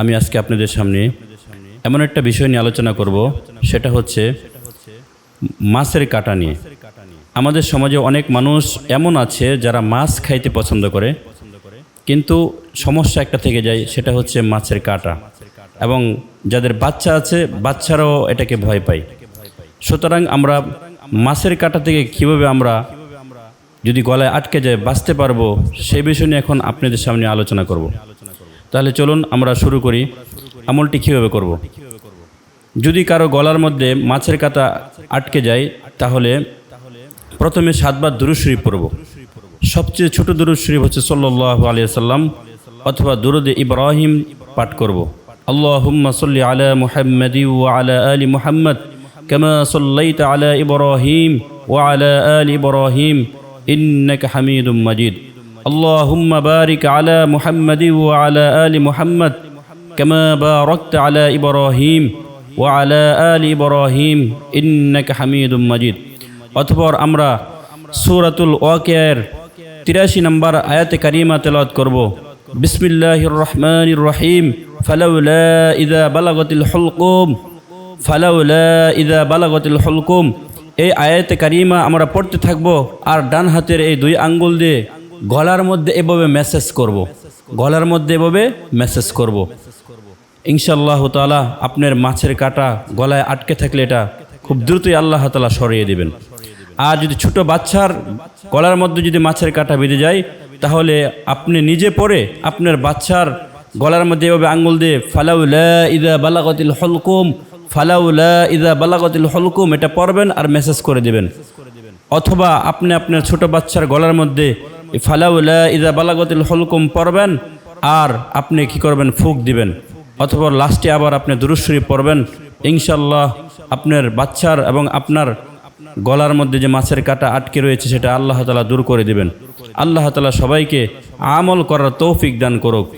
আমি আজকে আপনাদের সামনে এমন একটা বিষয় নিয়ে আলোচনা করব, সেটা হচ্ছে মাছের কাটা নিয়ে। আমাদের সমাজে অনেক মানুষ এমন আছে যারা মাছ খাইতে পছন্দ করে, কিন্তু সমস্যা একটা থেকে যায়, সেটা হচ্ছে মাছের কাটা। এবং যাদের বাচ্চা আছে, বাচ্চারাও এটাকে ভয় পায়। সুতরাং আমরা মাছের কাটা থেকে কীভাবে আমরা যদি গলায় আটকে যায়, বাঁচতে পারব সেই বিষয় নিয়ে এখন আপনাদের সামনে আলোচনা করব। তাহলে চলুন আমরা শুরু করি। আমলটি কীভাবে করব। যদি কারও গলার মধ্যে মাছের কাটা আটকে যায়, তাহলে প্রথমে সাতবার দুরুদ শরীফ পড়ব। সবচেয়ে ছোট দুরুদ শরীফ হচ্ছে সাল্লাহ আলিয়াল্লাম অথবা দুরুদে ইব্রাহিম পাঠ করব। আল্লাহুম্মা সাল্লি আলা মুহাম্মাদি ওয়া আলা আলি মুহাম্মদ, কামা সাল্লাইতা আলা ইব্রাহিম ওয়া আলা আলি ইব্রাহিম, ইন্নাকা হামিদুম মাজিদ। اللهم بارك على محمد وعلى آل محمد كما باركت على إبراهيم وعلى آل إبراهيم إنك حميد مجيد অতপর আমরা সূরাতুল ওয়াকিয়ার তিরাশি নম্বর আয়াতে কারিমা তেলাওয়াত করব বিসমিল্লাহির রহমানির রহিম ফালাউলা ইদা বালাগতিল হুলকুম ফালাউলা ইদা বালাগতিল হুলকুম এই আয়াতে কারিমা আমরা পড়তে থাকব আর ডান হাতের এই দুই আঙ্গুল দিয়ে গলার মধ্যে এভাবে মেসেজ করব। গলার মধ্যে এভাবে মেসেজ করব। ইনশাল্লাহ তালা আপনার মাছের কাটা গলায় আটকে থাকলে এটা খুব দ্রুতই আল্লাহ তালা সরিয়ে দেবেন আর যদি ছোট বাচ্চার গলার মধ্যে যদি মাছের কাটা বেঁধে যায়, তাহলে আপনি নিজে পরে আপনার বাচ্চার গলার মধ্যে এভাবে আঙ্গুল দিয়ে ফালাউলা ইদা বালাগতিল হলকুম ফালাউলা ইদা বালাগতিল হলকুম, এটা পড়বেন আর মেসেজ করে দেবেন অথবা আপনি আপনার ছোট বাচ্চার গলার মধ্যে ফালাউলা ইদা বালাগতিল হলকুম পড়বেন, আর আপনি কি করবেন? ফুক দিবেন। অথবা লাস্টে আবার আপনি দুরুশ্বরী পড়বেন। ইনশাল্লাহ আপনার বাচ্চার এবং আপনার গলার মধ্যে যে মাছের কাটা আটকে রয়েছে, সেটা আল্লাহ তালা দূর করে দিবেন। আল্লাহ তালা সবাইকে আমল করার তৌফিক দান করুক।